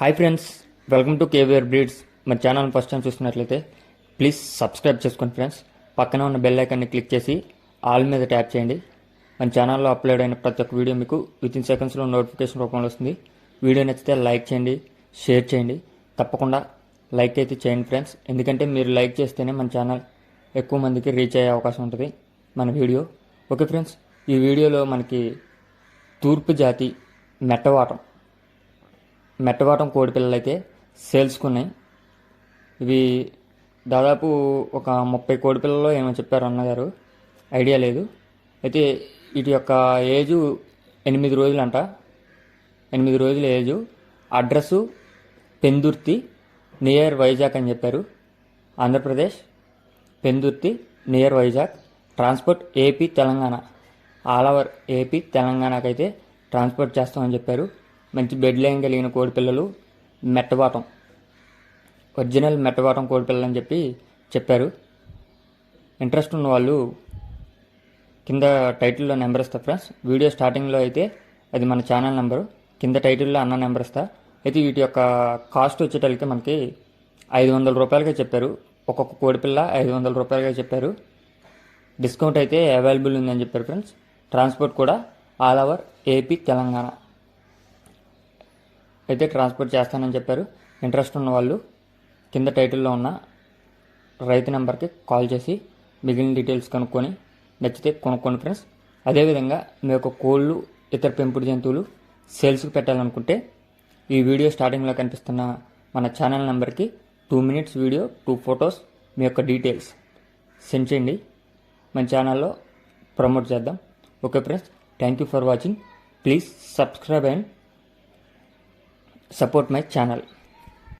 Hi friends welcome to KVR breeds మన channel first time చూస్తున్నట్లయితే please subscribe చేసుకోండి friends పక్కన ఉన్న బెల్ ఐకాన్ని క్లిక్ చేసి ఆల్ మీద ట్యాప్ చేయండి. మన ఛానల్లో అప్లోడ్ అయిన ప్రతి ఒక్క వీడియో మీకు విత్ ఇన్ సెకండ్స్లో నోటిఫికేషన్ రూపంలో వస్తుంది. వీడియో నచ్చితే లైక్ చేయండి షేర్ చేయండి. తప్పకుండా లైక్ అయితే చేయండి ఫ్రెండ్స్ ఎందుకంటే మీరు లైక్ చేస్తేనే మన ఛానల్ ఎక్కువ మందికి రీచ్ అయ్యే అవకాశం ఉంటుంది మన వీడియో ఓకే ఫ్రెండ్స్ ఈ వీడియోలో మనకి తూర్పు జాతి మెట్టవాటం. మెట్టవాటం కోడి పిల్లలు అయితే సేల్స్కున్నాయి. ఇవి దాదాపు ఒక ముప్పై కోడి పిల్లలు ఏమో చెప్పారు అన్నగారు. ఐడియా లేదు. అయితే వీటి యొక్క ఏజు ఎనిమిది రోజులంట. ఎనిమిది రోజుల age. Address Pendurthi near Vizag అని చెప్పారు. Andhra Pradesh Pendurthi near Vizag. Transport AP Telangana. All over AP తెలంగాణకైతే transport చేస్తామని చెప్పారు. మంచి బెడ్ లైన్ కలిగిన కోడిపిల్లలు మెట్టవాటం. మెట్టబాటం ఒరిజినల్ మెట్టబాటం కోడిపిల్లలు అని చెప్పి చెప్పారు. ఇంట్రెస్ట్ ఉన్న వాళ్ళు కింద టైటిల్లో నెంబర్ ఇస్తా ఫ్రెండ్స్ వీడియో స్టార్టింగ్లో అయితే అది మన ఛానల్ నెంబరు కింద టైటిల్లో అన్న నెంబర్ ఇస్తా. అయితే వీటి యొక్క కాస్ట్ వచ్చేటలకి మనకి ఐదు వందల రూపాయలుగా చెప్పారు. ఒక్కొక్క కోడిపిల్ల ఐదు వందల రూపాయలుగా చెప్పారు. డిస్కౌంట్ అయితే అవైలబుల్ ఉందని చెప్పారు ఫ్రెండ్స్ ట్రాన్స్పోర్ట్ కూడా ఆల్ ఓవర్ ఏపీ తెలంగాణ అయితే ట్రాన్స్పోర్ట్ చేస్తానని చెప్పారు. ఇంట్రెస్ట్ ఉన్న వాళ్ళు కింద టైటిల్లో ఉన్న రైతు నెంబర్కి కాల్ చేసి మిగిలిన డీటెయిల్స్ కనుక్కొని నచ్చితే కొనుక్కోండి ఫ్రెండ్స్. అదేవిధంగా మీ యొక్క కోళ్ళు ఇతర పెంపుడు జంతువులు సేల్స్కి పెట్టాలనుకుంటే ఈ వీడియో స్టార్టింగ్లో కనిపిస్తున్న మన ఛానల్ నెంబర్కి two minutes video two photos మీ యొక్క డీటెయిల్స్ సెండ్ చేయండి. మన ఛానల్లో ప్రమోట్ చేద్దాం. Okay friends thank you for watching. Please subscribe and support my channel